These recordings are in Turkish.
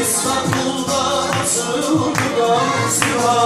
İstanbul'da, Sırp'da, Sivas'ta.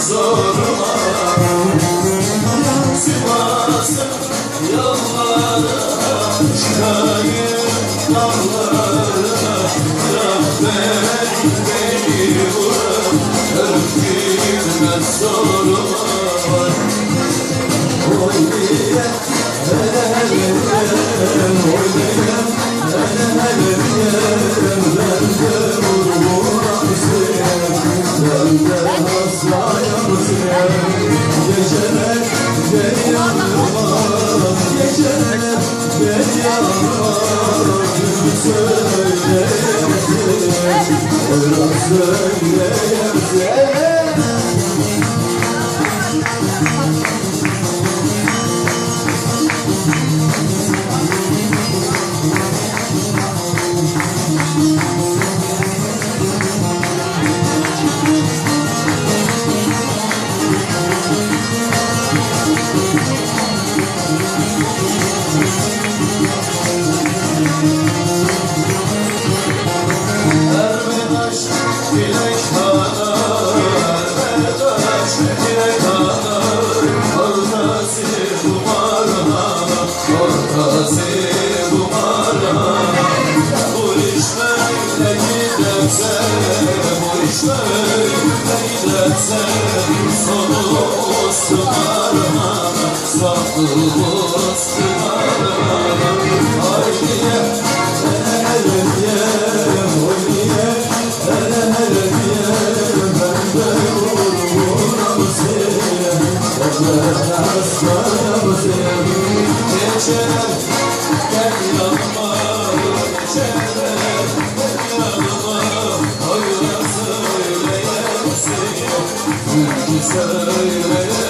Zoruma Sivas'ın yollarına çıkayım dağlarına Bırak ben beni seni Geceler gel yanıma Geceler gel söyleyeyim seni Böyle giderse Sonu ustımarına Sonu ustımarına Haydiye hele diyelim oy diye hele hele diyelim ben de vururum seni ben de hastayım seni Geceler gel yanıma Hayra